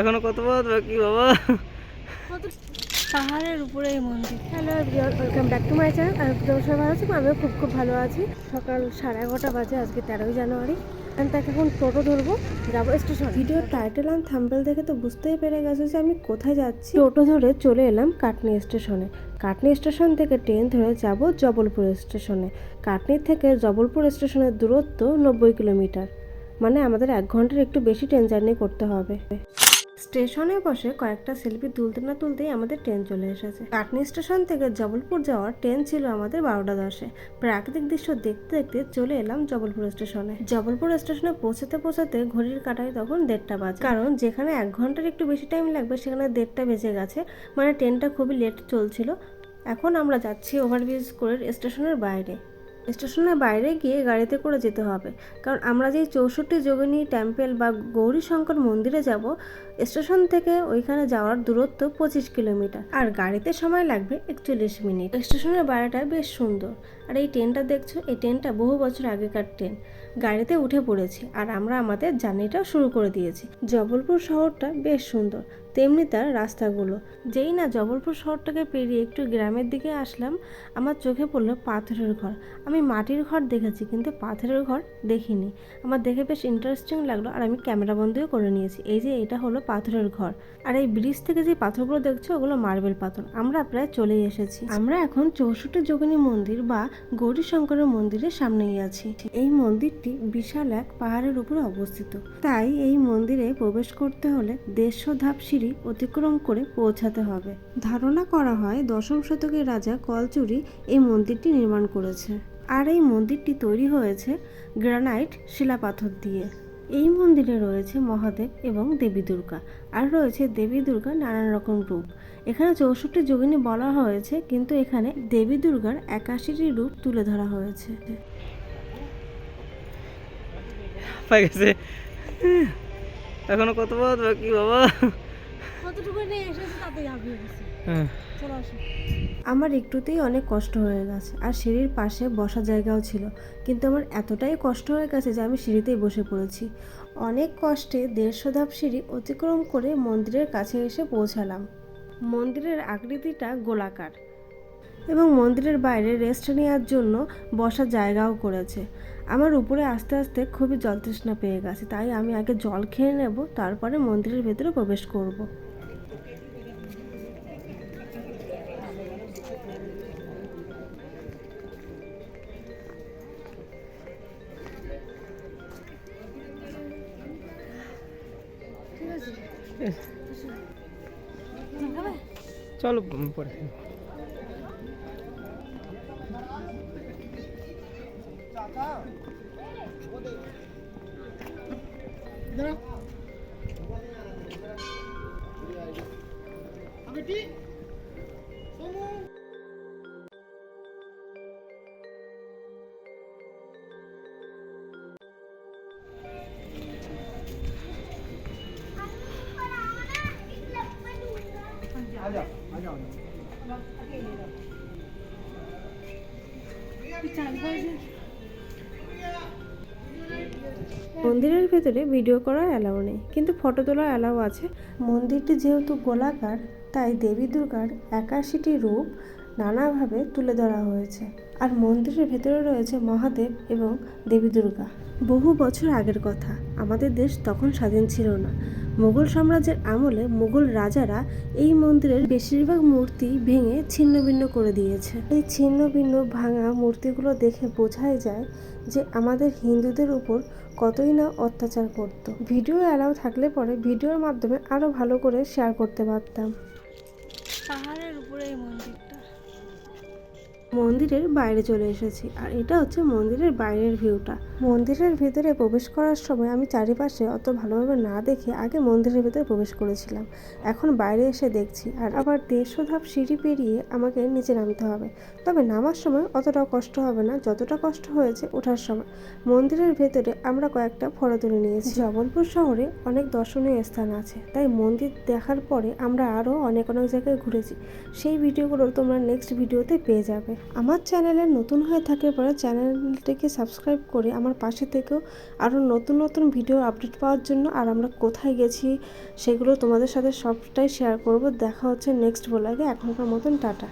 এখনও কত পথ বাকি বাবা? পাহাড়ের উপরে এই মন্দির। Hello welcome back to my channel আর তোমার সবাই ভালো আছি? আমিও খুব খুব ভালো আছি। সকাল সাড়ে এগারোটা বাজে আজকে তেরোই জানুয়ারি। আমি তাকে এখন টোটো ধরবো যাব স্টেশন ভিডিও টাইটেল আর থাম্বেল দেখে তো বুঝতেই পেরে গেছো যে আমি কোথায় যাচ্ছি। টোটো ধরে চলে এলাম কাটনি স্টেশনে কাটনি স্টেশন থেকে ট্রেন ধরে যাব জবলপুর স্টেশনে কাটনি থেকে জবলপুর স্টেশনের দূরত্ব নব্বই কিলোমিটার। মানে আমাদের এক ঘণ্টার একটু বেশি ট্রেন জার্নি করতে হবে। স্টেশনে বসে কয়েকটা সেলফি তুলতে না তুলতেই আমাদের ট্রেন চলে এসেছে। কাটনি স্টেশন থেকে জবলপুর যাওয়ার ট্রেন ছিল আমাদের বারোটা দশে। প্রাকৃতিক দৃশ্য দেখতে দেখতে চলে এলাম জবলপুর স্টেশনে। জবলপুর স্টেশনে পৌঁছাতে পৌঁছাতে ঘড়ির কাটায় তখন দেড়টা বাজে। কারণ যেখানে এক ঘণ্টার একটু বেশি টাইম লাগবে সেখানে দেড়টা বেজে গেছে। মানে ট্রেনটা খুবই লেট চলছিল। এখন আমরা যাচ্ছি ওভারব্রিজ করে স্টেশনের বাইরে। স্টেশনের বাইরে গিয়ে গাড়িতে করে যেতে হবে। কারণ আমরা যেই চৌষট্টি যোগিনী টেম্পেল বা গৌরী শঙ্কর মন্দিরে যাব, স্টেশন থেকে ওইখানে যাওয়ার দূরত্ব পঁচিশ কিলোমিটার। আর গাড়িতে সময় লাগবে একচল্লিশ মিনিট। স্টেশনের বাইরেটা বেশ সুন্দর। আর এই ট্রেনটা দেখছ? এই ট্রেনটা বহু বছর আগেকার ট্রেন। গাড়িতে উঠে পড়েছি আর আমরা আমাদের জার্নিটাও শুরু করে দিয়েছি। জবলপুর শহরটা বেশ সুন্দর। তেমনি তার রাস্তাগুলো। যেই না জবলপুর শহরটাকে পেরিয়ে একটু গ্রামের দিকে আসলাম, আমার চোখে পড়ল পাথরের ঘর। আমি মাটির ঘর দেখেছি, কিন্তু পাথরের ঘর দেখিনি। আমার দেখে বেশ ইন্টারেস্টিং লাগল আর আমি ক্যামেরা বন্দিও করে নিয়েছি। এই যে এটা হলো পাথরের ঘর। আর এই ব্রিজ থেকে যে পাথরগুলো দেখছ, ওগুলো মার্বেল পাথর। আমরা প্রায় চলেই এসেছি। আমরা এখন চৌষট্টি যোগিনী মন্দির বা গৌরী শঙ্করের মন্দিরের সামনেই আছি। এই মন্দিরটি বিশাল এক পাহাড়ের উপরে অবস্থিত। তাই এই মন্দিরে প্রবেশ করতে হলে দেড়শো ধাপ সিঁড়ি অতিক্রম করে পৌঁছাতে হবে। ধারণা করা হয় দশম শতকের রাজা কলচুরি এই মন্দিরটি নির্মাণ করেছে। আর এই মন্দিরটি তৈরি হয়েছে গ্রানাইট শিলাপাথর দিয়ে। এই মন্দিরে রয়েছে মহাদেব এবং দেবী দুর্গা, আর রয়েছে দেবী দুর্গা নানান রকম রূপ। এখানে চৌষট্টি যোগিনী বলা হয়েছে, কিন্তু এখানে দেবী দুর্গার একাশিটি রূপ তুলে ধরা হয়েছে। এখনও কত বাকি বাবা? কতটুকু নিয়ে এসেছে তাতে যাবে হ্যাঁ। চলো আসো। আমার একটুতেই অনেক কষ্ট হয়ে গেছে আর সিঁড়ির পাশে বসার জায়গাও ছিল কিন্তু আমার এতটাই কষ্ট হয়ে গেছে যে আমি সিঁড়িতেই বসে পড়েছি। অনেক কষ্টে দেড়শো ধাপ সিঁড়ি অতিক্রম করে মন্দিরের কাছে এসে পৌঁছালাম। মন্দিরের আকৃতিটা গোলাকার এবং মন্দিরের বাইরে রেস্ট নেওয়ার জন্য বসার জায়গাও করেছে। আমার উপরে আস্তে আস্তে খুবই জল তৃষ্ণা পেয়ে গেছে তাই আমি আগে জল খেয়ে নেব তারপরে মন্দিরের ভেতরে প্রবেশ করব। চলো 얘들아 아버지 성공 아니야 아니야 아니야 귀찮은 거지 মন্দিরের ভেতরে ভিডিও করার অ্যালাউ নেই, কিন্তু ফটো তোলার অ্যালাউ আছে। মন্দিরটি যেহেতু গোলাকার, তাই দেবী দুর্গার একাশিটি রূপ নানাভাবে তুলে ধরা হয়েছে। আর মন্দিরের ভেতরে রয়েছে মহাদেব এবং দেবী দুর্গা। বহু বছর আগের কথা। আমাদের দেশ তখন স্বাধীন ছিল না। মুঘল সাম্রাজ্যের আমলে মুঘল রাজারা এই মন্দিরের বেশিরভাগ মূর্তি ভেঙে ছিন্নভিন্ন করে দিয়েছে। এই ছিন্নভিন্ন ভাঙা মূর্তিগুলো দেখে বোঝাই যায় যে আমাদের হিন্দুদের উপর কতই না অত্যাচার করত। ভিডিও অ্যালাউ থাকলে পরে ভিডিওর মাধ্যমে আরও ভালো করে শেয়ার করতে পারতাম। পাহাড়ের উপরে এই মন্দিরটা মন্দিরের বাইরে চলে এসেছি। আর এটা হচ্ছে মন্দিরের বাইরের ভিউটা। মন্দিরের ভিতরে প্রবেশ করার সময় আমি চারিপাশে অত ভালোভাবে না দেখে আগে মন্দিরের ভিতরে প্রবেশ করেছিলাম। এখন বাইরে এসে দেখছি। আর আবার দেড়শো ধাপ সিঁড়ি পেরিয়ে আমাকে নিচে নামতে হবে। তবে নামার সময় অতটাও কষ্ট হবে না। যতটা কষ্ট হয়েছে ওঠার সময়। মন্দিরের ভেতরে আমরা কয়েকটা ফটো তুলে নিয়েছি। জবলপুর শহরে অনেক দর্শনীয় স্থান আছে। তাই মন্দির দেখার পরে আমরা আরও অনেক অনেক জায়গায় ঘুরেছি। সেই ভিডিওগুলো তোমরা নেক্সট ভিডিওতে পেয়ে যাবে। আমার চ্যানেলে নতুন হয়ে থাকার পরে চ্যানেলটিকে সাবস্ক্রাইব করে আমার পাশে থেকেও আরও নতুন নতুন ভিডিও আপডেট পাওয়ার জন্য আর আমরা কোথায় গেছি সেগুলো তোমাদের সাথে সবটাই শেয়ার করব। দেখা হচ্ছে নেক্সট ব্লগে এখনকার মতন টাটা।